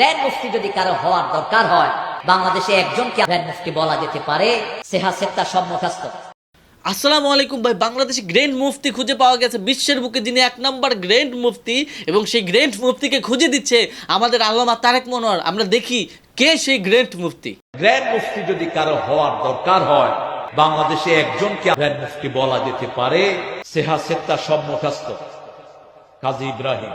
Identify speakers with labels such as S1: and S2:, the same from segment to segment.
S1: Grand মুফতি যদি কারও হওয়ার দরকার হয় বাংলাদেশে একজনকে গ্র্যান্ড মুফতি বলা যেতে পারে সেহা সেপ্তা সব মুখাস্ত
S2: আসসালামু আলাইকুম ভাই বাংলাদেশে গ্র্যান্ড মুফতি খুঁজে পাওয়া গেছে বিশ্বের বুকে যিনি এক নম্বর গ্র্যান্ড মুফতি এবং সেই গ্র্যান্ড মুফতিকে খুঁজে দিচ্ছে আমাদের আল্লামা তারেক মনোয়ার। আমরা দেখি কে সেই গ্র্যান্ড মুফতি।
S3: গ্র্যান্ড মুফতি যদি কারও হওয়ার দরকার হয় বাংলাদেশে একজনকে গ্র্যান্ড মুফতি বলা যেতে পারে সেহা সেত্তা সব মুখাস্ত কাজী ইব্রাহিম।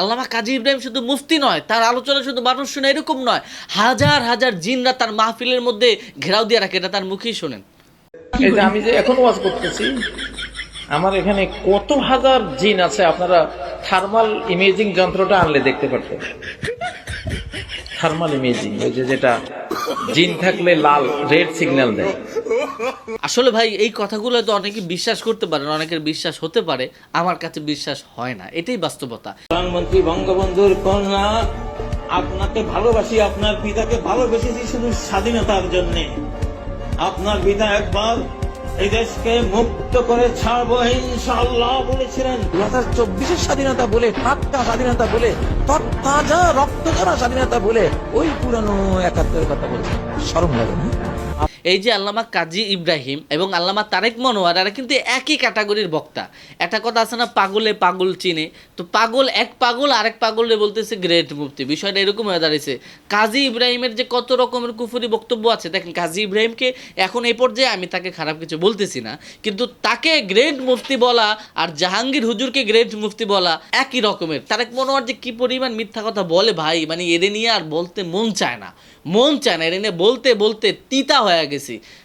S2: আল্লামা কাজী ইব্রাহিম শুধু মুফতি নয়, তার আলোচনা শুধু মানুষ শুনে এরকম নয়, হাজার হাজার জিনরা তার মাহফিলের মধ্যে ঘেরাও দিয়ে রাখে, এটা তার মুখেই শোনেন।
S4: আমি যে এখন ওয়াজ করতেছি, আমার এখানে কত হাজার জিন আছে, আপনারা থার্মাল ইমেজিং যন্ত্রটা আনলে দেখতে পারতেন। থার্মাল ইমেজিং ওই যে যেটা জিন থাকলে লাল রেড সিগন্যাল দেয়।
S2: আসলে ভাই, এই কথাগুলো তো অনেকে বিশ্বাস করতে পারেন অনেকের বিশ্বাস হতে পারে। আমার কাছে বিশ্বাস হয় না, এটাই বাস্তবতা।
S5: প্রধানমন্ত্রী বঙ্গবন্ধুর কন্যা, আপনাকে ভালোবাসি, আপনার পিতাকে ভালোবেসেছি শুধু স্বাধীনতার জন্য। আপনার পিতা একবার এই দেশকে মুক্ত করে ছাড়বো, ইনশাআল্লাহ বলেছিলেন।
S4: দু হাজার চব্বিশের স্বাধীনতা বলে, টাটকা স্বাধীনতা বলে তৎতাজা রক্ত ঝরা স্বাধীনতা বলে, ওই পুরানো একাত্তরের কথা বলছে সরম লাগে না
S2: এই যে আল্লামা কাজী ইব্রাহিম এবং আল্লামা তারেক মনোয়ার, এরা কিন্তু একই ক্যাটাগরির বক্তা। একটা কথা আছে না, পাগলে পাগল চিনে। তো পাগল এক পাগল, আরেক পাগলে বলতেছে গ্রেট মুফতি বিষয়টা এরকম হয়ে দাঁড়িয়েছে। কাজী ইব্রাহিমের যে কত রকমের কুফুরি বক্তব্য আছে, দেখেন কাজী ইব্রাহিমকে এখন এই পর্যায়ে আমি তাকে খারাপ কিছু বলতেছি না, কিন্তু তাকে গ্রেট মুফতি বলা আর জাহাঙ্গীর হুজুরকে গ্রেট মুফতি বলা একই রকমের। তারেক মনোয়ার যে কি পরিমাণ মিথ্যা কথা বলে ভাই মানে এদের নিয়ে আর বলতে মন চায় না। মন চায় না এর নিয়ে বলতে বলতে তিতা হয়ে গেছি।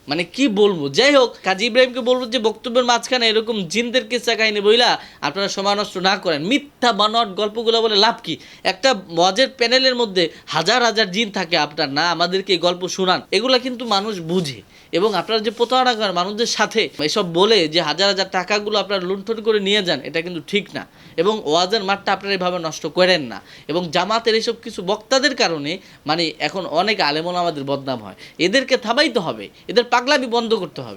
S2: মানে কি বলব? যাই হোক, কাজী ইব্রাহিমকে বলব যে বক্তব্যের মাঝখানে এরকম জিনদের কিসা কাহিনী বইলা আপনারা সময় নষ্ট না করেন। মিথ্যা বানোয়াট গল্পগুলো বলে লাভ কি? একটা মজের প্যানেলের মধ্যে হাজার হাজার জিন থাকে আপনার না, আমাদেরকে এই গল্প শোনান। এগুলা কিন্তু মানুষ বুঝে। এবং আপনারা যে প্রতারণা করেন মানুষদের সাথে, এসব বলে যে হাজার হাজার টাকাগুলো আপনারা লুণ্ঠন করে নিয়ে যান, এটা কিন্তু ঠিক না। এবং ওয়াজের মাঠটা আপনারা এভাবে নষ্ট করেন না। এবং জামাতের এইসব কিছু বক্তাদের কারণে মানে এখন অনেক আলেমন আমাদের বদনাম হয়। এদেরকে থামাইতে হবে। এদের পাগলামি বন্ধ করতে হবে।